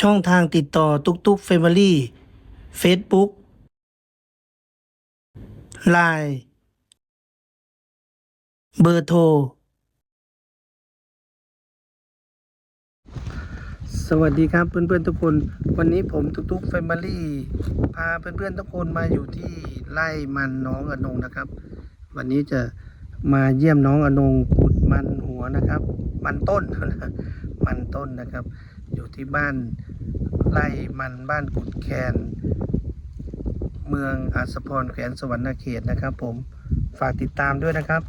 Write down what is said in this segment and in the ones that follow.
ช่องทางติดต่อตุกตุกเฟมิลี่เฟซบุ๊กไลน์เบอร์โทร สวัสดีครับเพื่อนๆทุกคน วันนี้ผมตุกตุกเฟมิลี่พาเพื่อนๆทุกคนมาอยู่ที่ไร่มันน้องอนงนะครับ วันนี้จะมาเยี่ยมน้องอนงขุดมันหัวนะครับ มันต้น มันต้นนะครับ อยู่ที่บ้านไร่มันบ้านกุดแคน เมืองอัสพรแขวนสวรรณเขตนะครับ ผมฝากติดตามด้วยนะครับ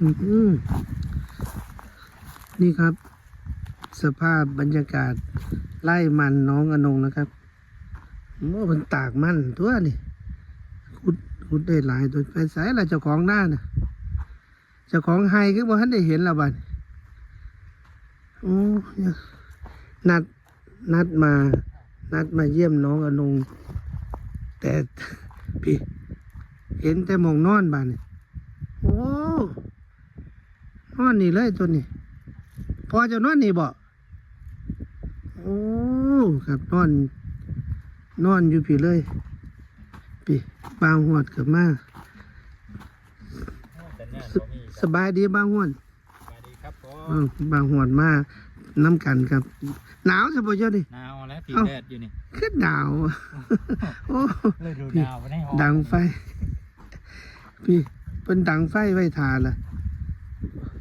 อืมนี่ครับ สภาพบรรยากาศไล่มันน้องอนงนะครับโอ้มันตากมันตัวนี่ขุดขุดได้หลายตัวไปใส่ละเจ้าของหน้าน่ะเจ้าของไฮคือบ่ทันได้เห็นและบัดโอ้เนี่ยนัดนัดมา นัดมาเยี่ยมน้องอนง แต่พี่ เห็นแต่หมองนอนบ้านนี่โอ้นอนนี่เลยตัวนี้พอจะนอนนี่บ่โอ้ครับนอน นอนอยู่พี่เลย พี่บางหวดกับมาสสบายดีบางหวด อมอบางหวดมาน้ำกันครับ หนาวจะบ่เจ้าดิหนาวแล้วผีเอ้าแดดอยู่นี่ขึ้นหนาวโอ้เลยดูพี่หนาวไปในห้องดังไฟ พี่เป็นดังไฟไว้ทาละ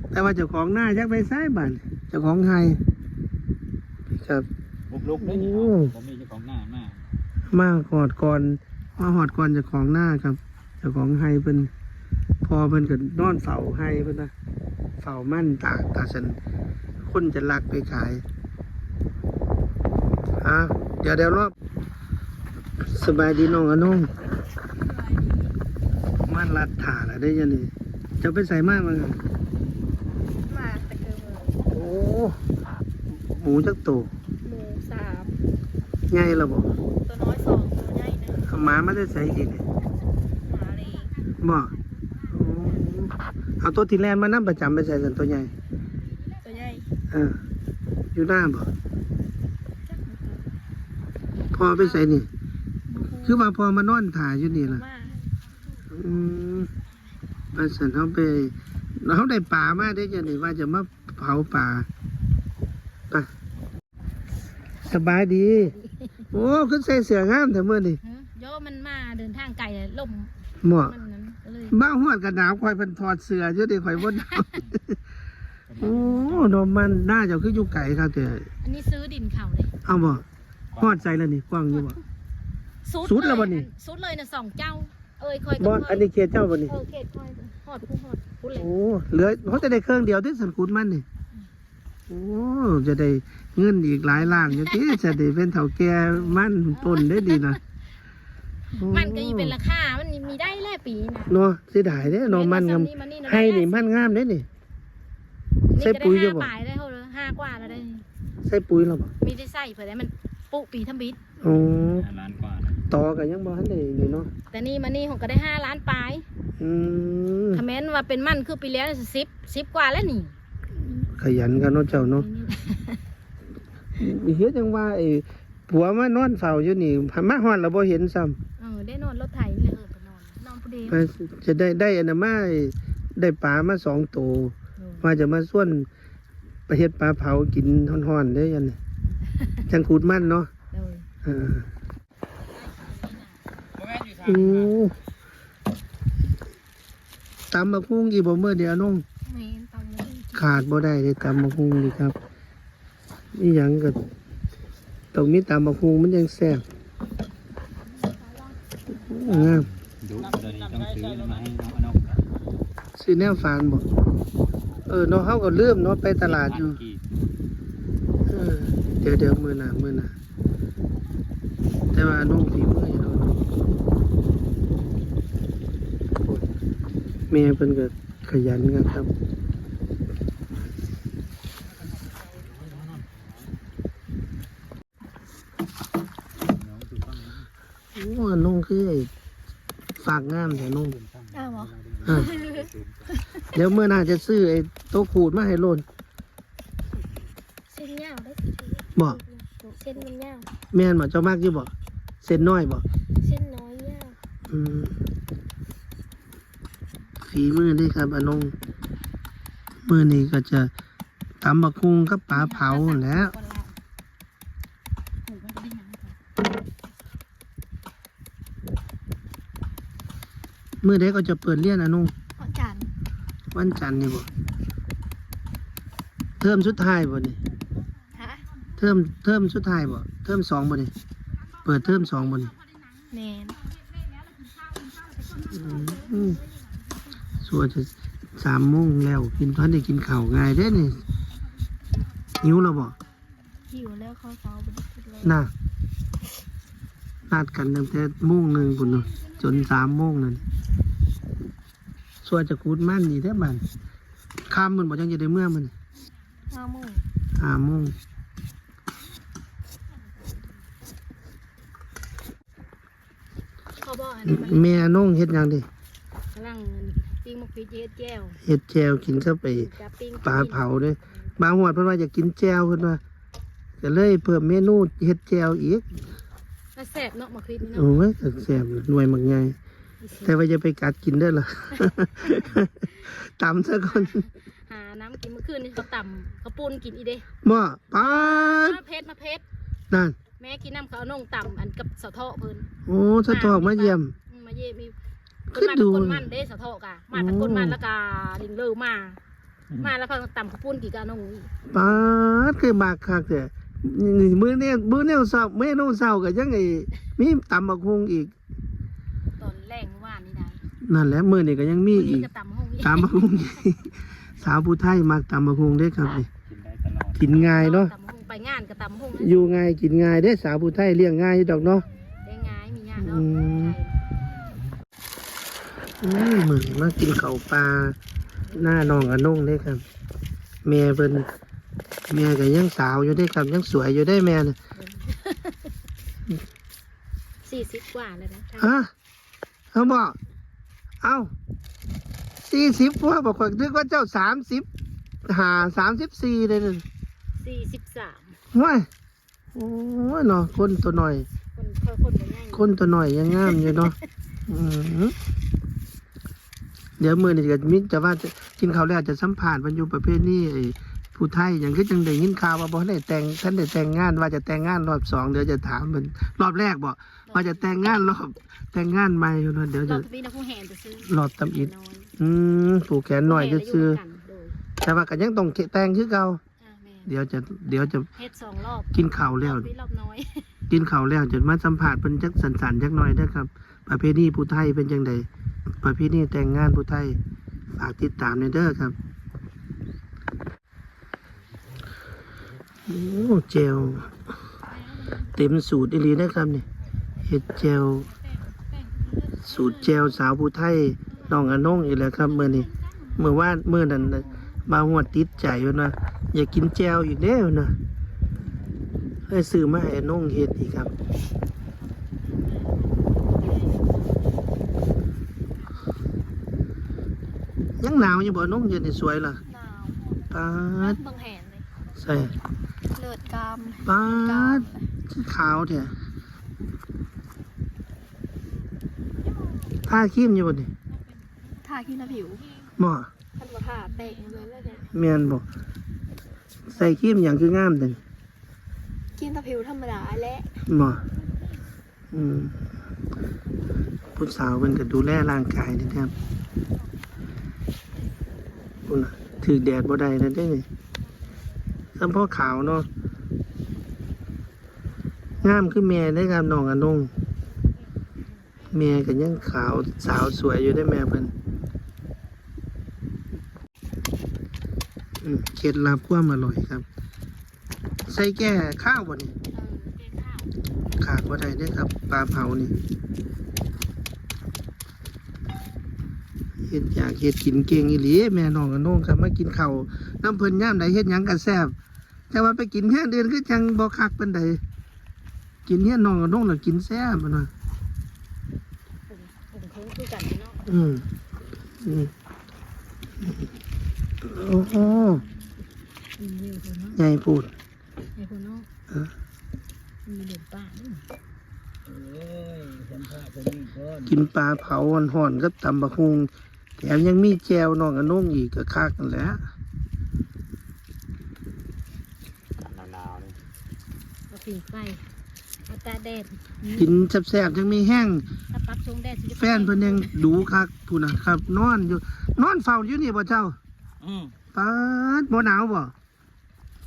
แต่ว่าเจ้าของหน้ายักไปซ้ายบ้านเจ้าของไฮพี่ครับบุกลุกเลยนี่โอ้ผมมีเจ้าของหน้ามามาหอดก่อนมาหอดก่อนเจ้าของหน้าครับ เจ้าของไฮเป็นพอเป็นกับนอนเฝ้าไฮเป็นนะเฝ้ามั่นตากตาสันคนจะลักไปขายอะเดี๋ยวเดี๋ยวรอบสบายดีน้องอะน้องมันรัดถ่าแล้วได้ยังนี่จะไปใส่มากมั้งมาแต่เกิดโอ้หมูจักโตวหมูสามใหญ่และบ่ตัวน้อยสองตัวใหญ่หนึ่งเอาหมามาได้ใส่อีกนี่หมาเลยบ่โอ้ เอาตัวที่แลนมานั่ประจำไปใส่สันตัวใหญ่ตัวใหญ่เอออยู่หน้าบ่จักพอไปใส่นี่ คือว่าพอมานอนถ่ายอยู่นี่ล่ะมาอืมมาสันเขาไปเขาได้ป่ามาได้จังนี่ว่าจะมาเผาป่าไปสบายดี โอ้ขึ้นใส่เสื้องามแต่เมื่อนี่ฮะโยมันมาเดินทางไกลเลยล่มเหมาะมันนั้นก็เลย บ้าหวดกับหนาวคอยเป็นถอดเสื้ออยู่ดิคอยบนหนาวโอ้โนมมันน่าจะคืออยู่ไก่ครับแต่อันนี้ซื้อดินเขาเลยเอาบ่ฮอดใจแล้วนี่กว้างอยู่บ่ สุดสุดแล้วบ่นี่ สุดเลยนะสองเจ้า เอ้ยคอยบ่กับอันนี้เขตเจ้าบ่นี่เออเขตคอยหอดผู้หอดผู้เลยโอ้เหลือเขาจะได้เครื่องเดียวที่สันคูดมันนี่โอ้จะได้เงินอีกหลายล้านอยู่ที่จะได้เป็นเฒ่าแก่มันต้นได้ดีนะโอ้ มันก็ยังเป็นราคา มันมีได้แล่ปีนะเนาะเสียดายเด้เนาะมันงามมันี่ให้นี่มันงามเด้นี่ใส่นี่ก็ปุ๋ยได้อยู่ห้าบ่ปลายได้เท่าเลยห้ากว่าแล้วได้ใส่ปุ๋ยแล้วบ่มีได้ใส่เผื่อได้มันปุปีทำบิดโอ้ล้านกว่านะต่อกันยังบ่ทันได้นี่เนาะแต่นี่มานี่ผมก็ได้ห้าล้านปลายอืมคอมเมนต์ว่าเป็นมั่นคือปีแล้วสิบสิบกว่าแล้วนี่ ขยันกันเนาะเจ้าเนาะเฮ็ดจังว่าไอ้ผัวมานอนเฝ้าอยู่นี่มาฮอดแล้วบ่เห็นซ้ำเออ ได้นอนรถไถนี่เลยเออไปนอนนอนพอดีไปจะได้ได้อันนั้นมาได้ปลามาสองตัวว่าจะมาส่วนไปเฮ็ดปลาเผากินฮ้อนๆได้ยันนี่จังขูดมันเนาะเลยเออบ่แม่นอยู่ทางโอ้ตำบักหุ่งอีบ่เมื่อเดียวน้องแม่นตองเลยขาดบ่ได้เลยตำบักหุ่งดีครับนี่หยังก็ต้องมีตำบักหุ่งมันยังแซ่บโอ้งาม ดูเดี๋ยวนี้ต้องซื้อมาให้น้องอนกสิแนวฟานบ่เออเนาะเฮาก็ลืมเนาะไปตลาดอยู่กี่เออเดี๋ยวเดี๋ยวมือหนามือหนาแต่ว่าน้องฝีมืออยู่แล้วเนาะโอ้ยแม่เพิ่นก็ขยันกันครับ น้องคือฟัง โอ้น้องคือไอ้ฝากงามแต่น้องอ้าวเหรออะเดี๋ยวเมื่อหน้าจะซื้อไอ้โต๊ะขูดมาให้โลนเส้นยาวได้บ่เส้นมันยาวแม่นบ่เจ้ามากอยู่บ่เส้นน้อยบ่เส้นน้อยยาวอืมฝีมือเด้ครับอนงมือนี้ก็จะตำบักคุงกับปลาเผาแหล้ว มือเด็กก็จะเปิดเรียนอนงเพราะจันวันจันทร์นี่บ่เทอมสุดท้ายบ่นี่ฮะเทอมเทอมสุดท้ายบ่เทอมสองบ่นี่เปิดเทอมสองบ่นี่แมนอืมส่วนจะสามโมงแล้วกินตอนได้กินข้าวง่ายเด้นี่หิวแล้วบ่หิวแล้วเขาเฝ้าไปทุกเลยน่ะนัดกันตั้งแต่โมงหนึ่งพุ่นเนาะจนสามโมงนั่น ส่วนจะกูดมันนี่แท้บ้านข้ามมันบ่จังจะได้เมื่อมันห้าโมงห้าโมงเขาบอกอันนี้มันแม่น้องเฮ็ดหยังดิกำลังปิ้งมะพริกเย็ดแก้วเฮ็ดแจวกินเข้าไปจะปิ้งปลาเผาเด้บางหวดเพิ่นว่าอยากกินแจวเพิ่นว่าก็เลยเพิ่มเมนูเฮ็ดแจวอีก มาแสบเนาะมะพริกนี่เนาะ โอ้ยก็แซ่บหน่วยมักใหญ่ แต่ว่าจะไปกัดกินได้อล่ะตำซะก่อนหาน้ำกินเมื่อคืนนี่เขาต่ำเขาปูนกินอีเด้บ่ปาดมาเพชรมาเพชรนั่น แม่กินน้ำเขาเอานงต่ำอันกับเสาเทาะเพิ่นโอ้สะทอกมาเยี่ยม อืมมาเย่มีคืเพิ่นอมาดู เป็นคนมันเด้เสาเทาะกะมาเป็นคนมันแล้วก็ลิงเลอมา มาแล้วเพิ่นต่ำเขาปูนกี่กะนงอีกปาดคือมากคักแต่นี่มื้อนี้มื้อนี้เช้าเมนูเช้าก็ยังไงมีตำบักฮุงอีก ตอนแรงเมื่อวาน นี่ได้นั่นแหละมื้อนี้ก็ยังมีมื้ออีนี้กก็ต่ำห้องอีกตำบักฮุงสาวผู้ไทยมักตำบักฮุงเด้ครับนี่กินได้ตลอดกินง่ายเนาะต่ำห้องไปงานก็ต่ำห้องอยู่ง่ายกินง่ายเด้สาวผู้ไทยเลี้ยงง่ายอยู่ดอกเนาะ ได้ง่ายมีงานเนาะอืมอืมเหมือนมากินข้าวปลาหน้าน้องกับนุ่งเด้ครับ แม่เพิ่นแม่ก็ยังสาวอยู่เด้ครับยังสวยอยู่ได้แม่น่ะสี่สิบกว่าเลยนะฮะเขาบอก เอ้าสี่สิบกว่าบอกว่านึกว่าเจ้าสามสิบหาสามสิบสี่เลยนั่นสี่สิบสามว้ายโอ้ยเนาะคนตัวหน่อย คนคนคนบ่ง่ายคนตัวหน่อยยังงามอยู่เนาะอืมเดี๋ยวมือนี่ก็มิจะว่าจะกินข้าวแล้วจะสัมผัสมันอยู่ประเภทนี้ไอ้ผู้ไทยอย่างก็จังได้ยินข่าวว่าบ่ได้แต่งท่านได้แต่งงานว่าจะแต่งงานรอบสองเดี๋ยวจะถามมันรอบแรกบ่ว่าจะแต่งงานรอบ แต่งงานใหม่อยู่เนาะเดี๋ยวเราจะจะมีนักผู้แห่จะซื้อรอบตำอิดน้อยอืมผูกแขนหน่อยจะซื้อผู้แห่แล้วยู่ด้วยกันโดยแต่ว่าก็ยังต้องแต่งคือเก่าอ่าแม่เดี๋ยวจะเดี๋ยวจะเฮ็ดสองรอบกินข้าวแล้ว รอบนี้รอบน้อย กินข้าวแล้วจะมาสัมผัสเป็นจักสันๆจักหน่อยเด้อครับ ประเพณีผู้ไทยเป็นจังไดประเพณีแต่งงานผู้ไทยฝากติดตามในอยเด้อครับโอ้เจลเต็มสูตรอีหลีนะครับนี่เห็ดเจล สูตรเจลสาวผู้ไทยน้องอนงอีกแล้วครับเมื่อนี้เมื่อวานเมื่อนั้นน่ะมาหัวดติดใจอยู่นะอยากกินแจวอีกแล้วนะให้ซื้อมาให้น้องเฮ็ดอีกครับยังหนาวอยู่บ่น้องเย็นนี่สวยล่ะหนาวปาดบางแห่งเลยใส่เลือดกามปาดชื่อขาวแท้ ทาครีมอยู่บ่นี่ทาขี้หน้าผิวหมอท่านว่าทาแตกเลยแล้วเนี่ยแม่นบ่ใส่ครีมหยังคืองามจังขี้หน้าผิวธรรมดาและหมออืมผู้สาวเพิ่นก็ดูแลร่างกายนะครับพุ่นน่ะถือแดดบ่ได้นั่นเด้นี่สัมพ่อขาวเนาะงามคือแม่ได้อครับน้องอนง แม่ก็ยังขาวสาวสวยอยู่ได้แม่เพิ่นเคล็ดลับความอร่อยครับ ใส่แก้ข้าวบ่นี่ข้าวขาดว่าใดได้ครับปลาเผานี่เฮ็ดอยากเฮ็ดกินเก่งอีหลีแม่น้องกับน้องครับมากินข้าวน้ำเพิ่นย่ามใดเฮ็ดหยังก็แซ่บแต่ว่าไปกินเฮือนเดือนคือจังบ่คักปานใดกินเฮือนน้องกับน้องน่ะกินแซ่บมันว่า ผมผมเคิงคือกันเนาะ อืมอืมโอ้โหอืมนี่คือเนาะใหญ่พูดไอ้คนน้องเออมีเดือดป้าด้วยเอ้ยสัมภาษณ์คนนี้ก่อนกินปลาเผาห่อนๆก็ตำบักฮุงแถมยังมีแจวน้องอนงอีกก็คักกันแหล้วหนาวๆนี่เอาผิงไฟเอาตาแดดกินแซ่บๆยังมีแห้ง ถ้าปรับทรงแดดสิจะแฟนเพิ่นยังดูคักพูนนะครับ นอนอยู่ นอนเฝ้าอยู่นี่บ่เจ้าอืมปาดบ่หนาวบ่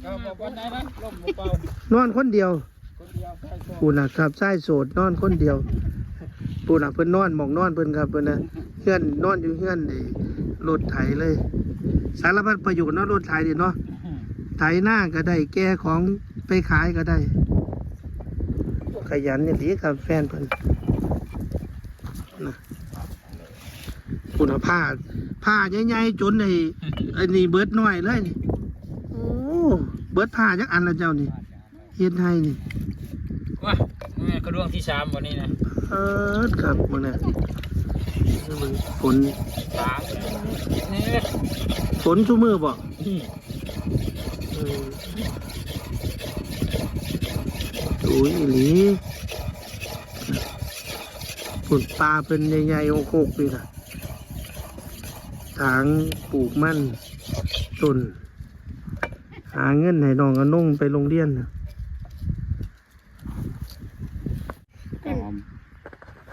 ก็บอกวันไหนนะลมเบานอนคนเดียวคนเดียวใช่ก็พูนนะครับชายโสดนอนคนเดียวพูนน่ะเพิ่นนอนหมองนอนเพิ่นครับเพิ่นน่ะเฮือนนอนอยู่เฮือนไอ้รถไถเลย สารพัดประโยชน์เนาะรถไถนี่เนาะไถหน้าก็ได้แก้ของไปขายก็ได้ ขยันนี่ดีครับแฟนเพิ่นนะคุณภาพผ้าใหญ่ๆจนไอ้ไอ้นี่เบิดน้อยเลยนี่โอ้เบิดผ้าจักอันละเจ้านี่เฮ็ดให้นี่ว้านี่กระดวงที่สามวันนี้นะเออครับมึงเนี่ยฝนสามนี่ฝนชุ่มือบ่อืมเออ โอ้ยอีหลีฝนปลาเป็นใหญ่ๆโคกๆนี่นะทางปลูกมันต้นหาเงินให้น้องกับนุ่งไปโรงเรียนนะหอม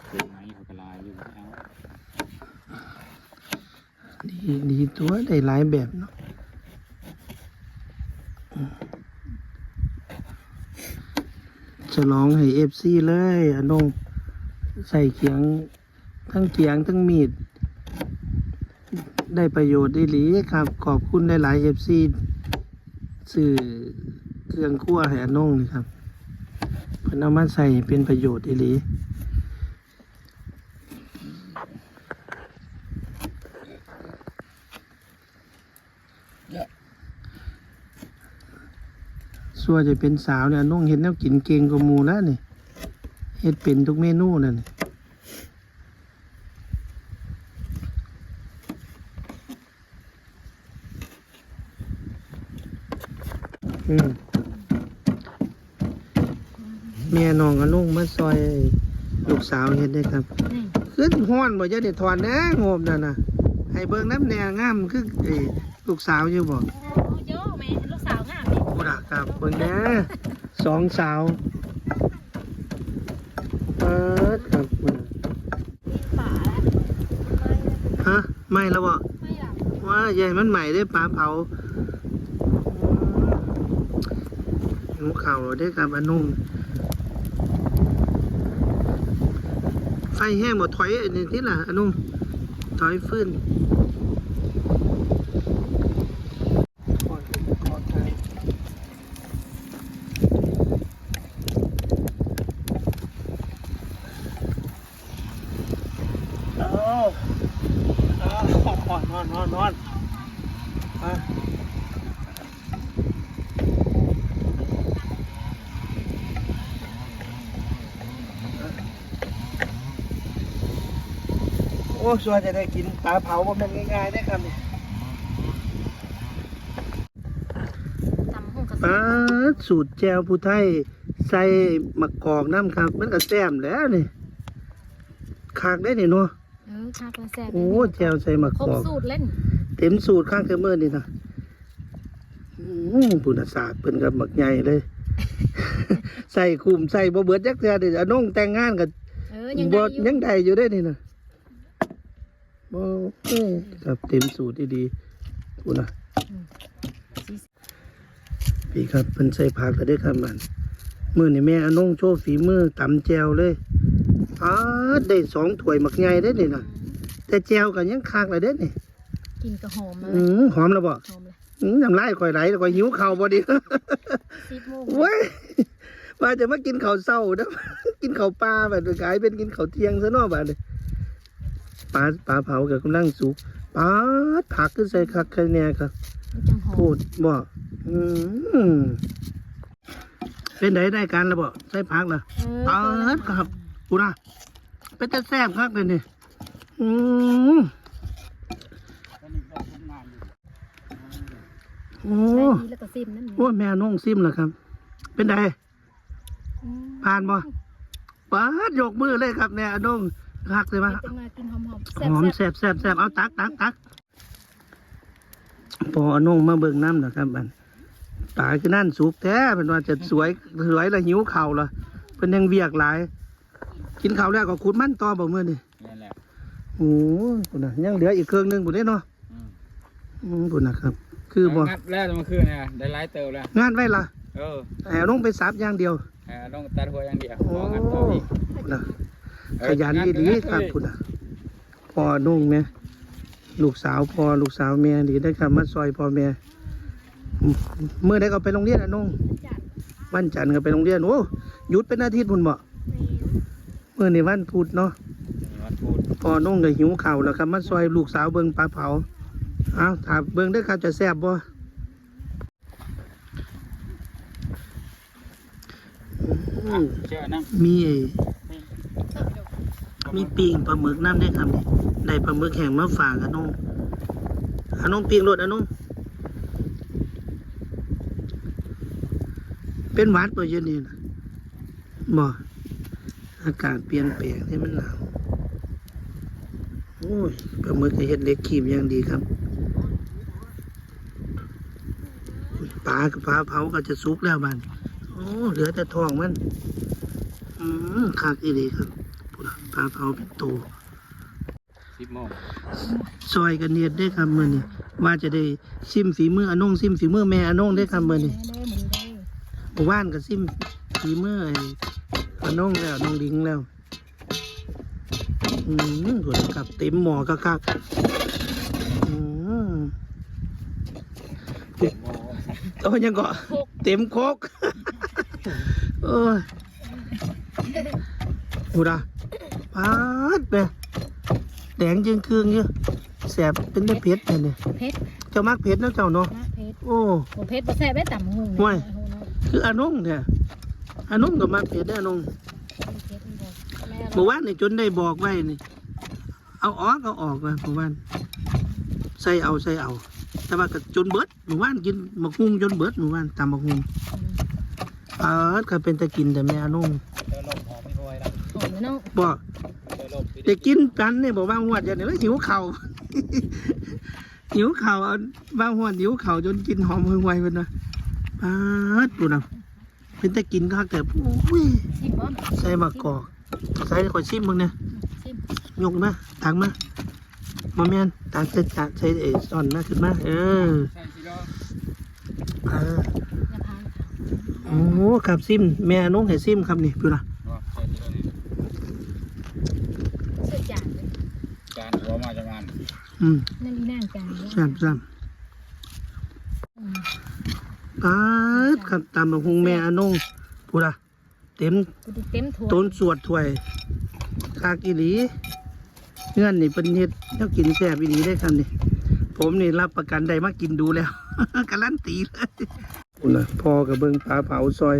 เด็กไหมเขากระลายอยู่แล้วดีดีตัวได้หลายแบบเนาะอืม ฉลองให้เอฟซีเลยอะนงใส่เขียงทั้งเขียงทั้งมีด ได้ประโยชน์ดีหลีครับ ขอบคุณได้หลายเอฟซีสื่อเครื่องคั่วให้อนงนี่ครับเพิ่นเอามาใส่เป็นประโยชน์ดีหลี ส่วจะเป็นสาวเนี่ยน้องเห็นแล้วกินเก่งกว่ามูแล้วนี่เฮ็ดเป็นทุกเมนูนั่นนี่อืมแม่น้องกับนุ่งมาซอยลูกสาวเฮ็ดได้ครับ ขึ้นห้อนบ่จะได้ถอนนะงบนั่นนะให้เบิ่งน้ำแนงงามคือลูกสาวอยู่บ่ ครับเบิ่งนะสองสาวเปิดครับเบิ่งป่าแล้วฮะไม่แล้วบ่ไม่หลับว่าใหญ่มันใหม่ได้ปลาเผาหนูข่าวได้ครับอนุ่มไฟแห้งหมดถอยอันนี้ที่ล่ะอนุ่มถอยฟื้นเอาเอานอนนอนนอนอะโอ้ส่วนจะได้กินปลาเผาบ่แมันง่ายๆได้ครับนี่ตำห้องกระปลาสูตรแจวผู้ไทยใส่มะกอกน้ำครับมันก็แซ่บแหล้วนี่คากได้นี่เนาะเออค่ะกระแสโอ้แจวใส่มะครกบอก สูตรเล่นเต็มสูตรข้างเครื่องมือนี่นะอืมบุญศาสตร์เป็นกับหมักใหญ่เลย ใส่คุมใส่บ่เบิดจักเทื่อเดี๋ยวอนงแต่งงานกับเออยังบ่ได้อยู่ยังได้อยู่ได้นี่นะ บ่เอ้ยครับเต็มสูตรดีๆพูดนะสีพี่ครับเพิ่นใส่ผักก็ได้ครับมันมื้อนี่แม่อนงโชว์ฝีมือตำแจวเลยอ้าดได้สองถ้วยหมักใหญ่ได้นี่นะแต่แจวก็ยังคักเลยเด้นี่กินกระหอมเลอืยมหอมแล้วบ่หอมเลยอืมน้ำลายข่อยไหลแล้วข่อยหิวข้าวบ่ดีสิบโมงเว้ยว่าจะมากินข้าวเศร้านะกินข้าวปลาแบบกลายเป็นกินข้าวเที่ยงซะเนอกบ้านเลย ปลาปลาเผากับกำลังสุกปลาผักก็ใส่คักแค่เนี้ยครับมันจังหอพูมดบ่อืมเป็นไดได้การแล้วบ่ใส่ผักล่ะ เออปลาครับกูนะเป็นแต่แซ่บคักเลยนี่อืมโอ้ใส่ดีแล้วก็ซิมนั่นโอ้แม่น้องซิมล่ะครับ เป็นไงอืมผ่านบ่ป้าดยกมือเลยครับเนี่ยอนง คักเลยมั้ยเป็นมากินหอมหอมหอมแซ่บแซ่บแซ่บเอาตักตักตักพออนงมาเบิ่งน้ำนะครับบันตายคือนั่นสุกแท้เป็นว่าจะสวยสวยแล้วหิวเข่าวละเป็นยังเวียกหลาย กินข้าวแล้วก็ขุดมันต่อบ่มื้อนี่นั่นแหละโอ้โหพุ่นน่ะยังเหลืออีกเครื่องหนึงบุได้เนาะอืมอืมพุ่นนะครับ คือบ่งัดแล้วเมื่อคืนเนี่ยได้ไลฟ์เติมแล้วงานไว้ล่ะเออแอบลงไปซับอย่างเดียวเออต้องตัดหัวอย่างเดียวโอ้พองัดต่ออีกพุ่นน่ะเอ ขอยันงัดีดีงัครับเลยพุ่นน่ะพ่อนุ่งแม่ลูกสาวพ่อลูกสาวแม่ดีได้ครับมาซอยพ่อแม่อืมมื้อใดก็ไปโรงเรียนอะนุ่งจัดวันจันทร์ก็ไปโรงเรียนโอ้หยุดเป็นอาทิตย์พุ่นบ่มื้อนี้วันพุธเนาะวันพูดพ่อนุ่งก็หิวข้าวแล้วครับมาซอยลูกสาวเบิ่งปลาเผาเอ้าถ้าเบิ่งเด้อครับจะแซ่บบ่อืมเชื่อนั่ง มีไอ้มีปิ้งปลาหมึกน้ำได้ครับได้ปลาหมึกแห้งมาฝากอน้องอน้องปิงรสอน้องเป็นหวานตัวเย็นนี่นะบ่อากาศเปลี่ยนแปลงที่มันหนาวโอ้ยปลาหมึกเห็ดเล็กขีมอย่างดีครับปลากับปลาเผาก็จะสุกแล้วบ้านโอ้เหลือแต่ทองมัน อืมคักอีดีครับ ปลาเผาเป็นตัวสิบโมงซอยกันเนียดได้ครับมื่อนี้ว่าจะได้ซิมฝีมืออนงซิมฝีมือแม่อนงได้ครับมื่อนี้ได้เหมือนได้หมู่บ้านก็ซิมฝีมือไอ้อนงแล้วน้องลิงแล้วอืมส่วนกับเต็มหมอก็คักอืมสิบโมงโอ้ยยังก็เต็มโคกเออหูดา ปาดเปแดงจึงคืองเยอะแสบเป็นได้เผ็ดเนี่ยเนี่ยเพชรเจ้ามักเผ็ดเนาะเจ้าเนาะนะเพชรโอ้ โอ้เพชรบ่แซ่บได้ต่ำหูห่วย คืออนงเนี่ยอนงก็มักเผ็ดได้ออนงเมื่อวานนี่จนได้บอกไว้นี่ เอาออกเอาออกว่าเมื่อวานใส่เอาใส่เอา แต่ว่าก็จนเบิดเมื่อวานกินหมกฮุงจนเบิดเมื่อวานตำหมกฮุงเออก็เป็นตะกินแต่แม่อนงเจอลมหอมไม่พอยแล้วหอมเลยเนาะบอกเจอลมได้กินกันเนี่ยบอกว่าหวดอย่างนี้แล้วหิวเข่าวหิวเข่าวเอาบางหวดหิวเข่าวจนกินหอมหึงไวเป็นนะปาดปุ่นอะเป็นตะกินคักแต่โอ้ยชิมบ่ใส่มะกอกใส่ขอชิมมึงเนี่ยชิมยกมาตักมามาแม่นตักใส่จานใส่เอซ่อนมาขึ้นมาเออใช่สิโลเอออย่าพานโอ้ครับซิม แม่น้องให้ซิมครับนี่ปุ่นอะ ว่าใช่สิโลนี่ เสื้อจานเลย จานหัวมาจะมันอืมนั่นนี่นั่งจานเลยแซ่บซ้อืมำปาดครับตามมาหุงแม่อนงปุ่นอะเต็มกูดิเต็มถ้วยต้นสวดถวยคากิหลีเงื่อนนี่เป็นเฮ็ดแล้วกินแซ่บอีหลีได้ครับนี่ผมนี่รับประกันได้มากินดูแล้ว การันตีเลยพุ่นนะพอกับเบิงปลาเผาซอย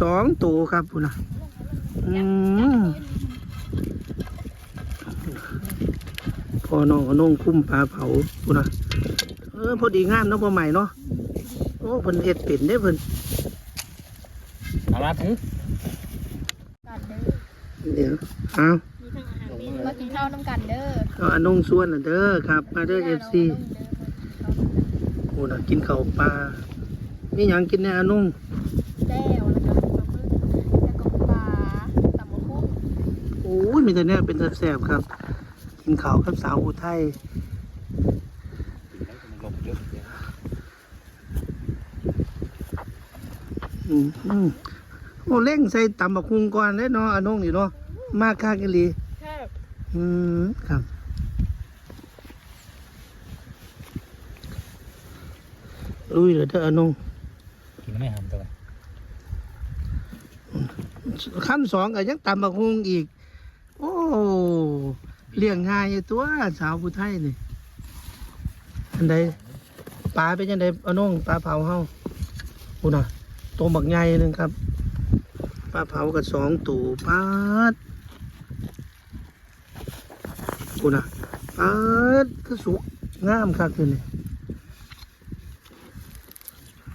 สองตัวครับพุ่นนะอืม อน้องก็น้องคุ้มปลาเผาพุ่นนะเออพอดีงามเนาะพอใหม่เนาะโอ้เพิ่นเฮ็ดเป็นได้เพิ่นเอาละถือกันเด้อเดี๋ยวเอามีทั้งอาหารเมนูมากินข้าวน้ำกันเด้อเอาอนงส่วนน่ะเด้อครับมาเด้อเอฟซีโอ้น่ะกินข้าวปลานี่หยังกินแน่อนงแก้วแล้วก็ปลาหมึกแล้วก็ปลาตำมะคุ้งโอ้ยมีแต่เนี่ยเป็นแสบๆครับ กินข้าวกับสาวอุทัยลมเยอะเยอะอืมอืมโอ้เล่งใส่ตำบักคุงก่อนเลยเนาะอนงนี่เนาะมากค่ากอีหลีแค่อืมครับลุยเลยเด้ออนงกินไม่หำตัวขั้นสองก็ยังตำบักคุงอีก โอ้ เลี้ยงง่ายอยู่ตัวสาวผู้ไทยนี่อันใดปลาเป็นยังไงอนงปลาเผาเฮาอุน่ะตัวบักใหญ่หนึงครับปลาเผากับสองตูปาดอุน่ะปาดคือสุกงามคักเลยนี่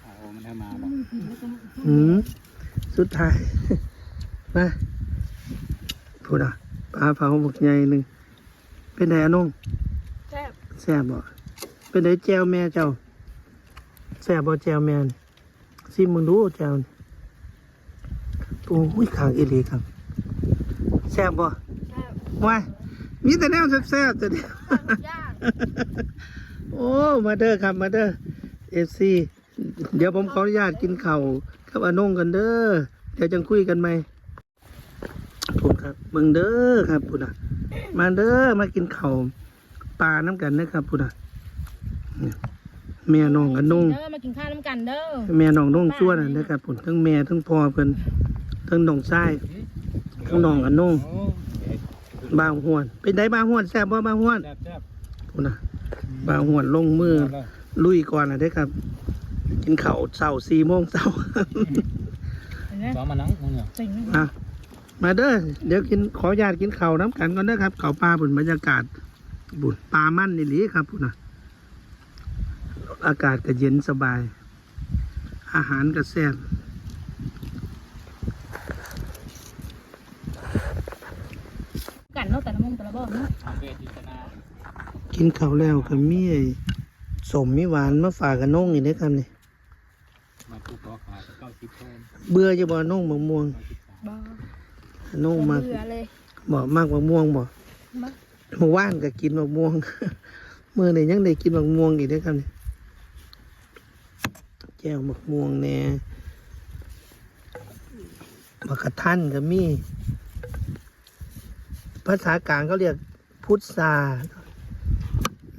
โอ้มันทำมาหรอกออืมสุดท้ายมาพูดอะปลาเผาหมกใหญ่หนึ่ง เป็นไงอะนุ่งแซ่บแซ่บบ่เป็นไงแจวแม่เจ้าแซ่บบ่แจวแม่นี่ซิมึงดูแจวนี่โอ้ยขางอีหลีครับแซ่บบ่แซ่บว้ายมีแต่แนวแซ่บๆแต่เดียวย่างโอ้มาเด้อครับมาเด้อเอฟซีเดี๋ยวผมขออนุญาตกินข้าวกับอานงกันเด้อเดี๋ยวจังคุยกันไหมพูดครับเบิ่งเด้อครับพูดอะ มาเด้อมากินข้าวปลาน้ำกันนะครับพูดอะเนี่ยแม่น้องอานงเด้อมากินข้าวน้ำกันเด้อแม่น้องน้องชั่วนั่นนะครับผมทั้งแม่ทั้งพ่อเพิ่นทั้งน้องชายทั้งน้องอานงโอ้บางหวน เป็นไดบางหวนแซ่บบ่บางหวนแซ่บแซ่บพูดอะบางหวนลงมือ ลุยก่อนนะเด้อครับ กินข้าวเช้าสี่โมงเช้าเห็นไหมซ้อมมานังมึงเนี่ยจริง มามาเด้อเดี๋ยวกินขออนุญาตกินข้าวน้ำกันก่อนเด้อครับข้าวปลาบุญบรรยากาศ บุญปลามั่นนี่หลีครับพุ่นนะอากาศก็เย็นสบาย อาหารก็แซ่บกันเนาะแต่ละมุมแต่ละบ่อเนาะเอาเวทีชนะกินข้าวแล้วก็มีไอ้สมมีหวานมาฝากกันน้องอีกเด้อครับนี่มาตู้ขอขาดเก้าสิบคนเบื่อจะบ่น้องมะม่วงบ่ น้องมากเบื่อเลยบ่มากมะม่วงบ่บ่เมื่อวานก็กินมะม่วงเมื่อนี้ยังได้กินมะม่วงอีกเด้อครับนี่แก้วมะม่วงแหน่มะกระทันก็มี ภาษากลางเขาเรียกพุทรา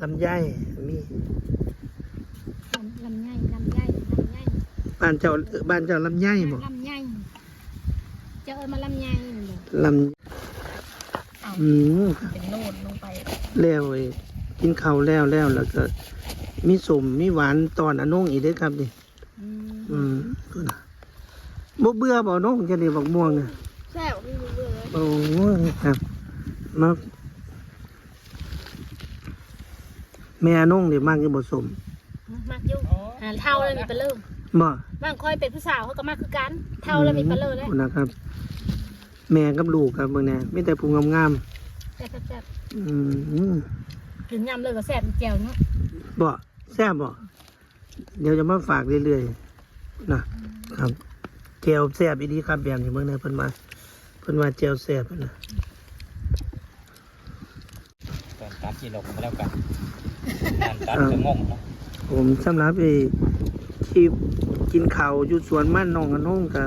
ลำไยมีลำไยลำไยลำไยบ้านเจ้าเอ่อบ้านเจ้าลำไยบ่ลำไยเจะเอิญมาลำไยนี่บ่ ลเอาำอืมเป็นโน่นลงไปแล้วไอ้กินข้าวแล้วแล้วแล้วก็ มีสมมีหวานตอนอนงอีกเด้อครับนี่อืมอืมดูนะบ่เบื่อบ่น้องจะได้บักม่วงอะแซ่บไม่รู้เบื่อเลยโอ้ยครับมาแม่น้องนี่มากอยู่บ่สมมากอยู่หาเท่าแล้วมีปลาเริ่มบ่บางคอยเป็นผู้สาวเขาก็มากคือกัน เท่าแล้วมีปลาเริ่มแล้วอืนะครับ แม่กับลูกครับเบิ่งแน่มีแต่ผู้งามแซ่บแซ่บๆอืมถึงยำเลยก็แซ่บแจ่วเนาะบ่แซ่บบ่เดี๋ยวจะมาฝากเรื่อยๆนะครับเจลแซ่บอีดีครับแบบนี้เบิ่งแน่เพิ่นมาเพิ่นว่าเจลแซ่บนะตอนตัดกินลงมาแล้วกันการตัดจะงงเนาะผมสำหรับไอ้ที่กินข้าวอยู่สวนม่านน้องอนงก็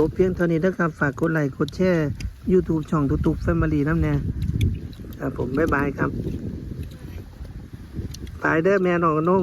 จบเพียงเท่านี้นะครับ ฝากกดไลค์กดแชร์ YouTube ช่องทุกตุกแฟมิลี่น้ำแน่ครับผม บ๊ายบายครับไปเด้อแม่น้องนุ่ง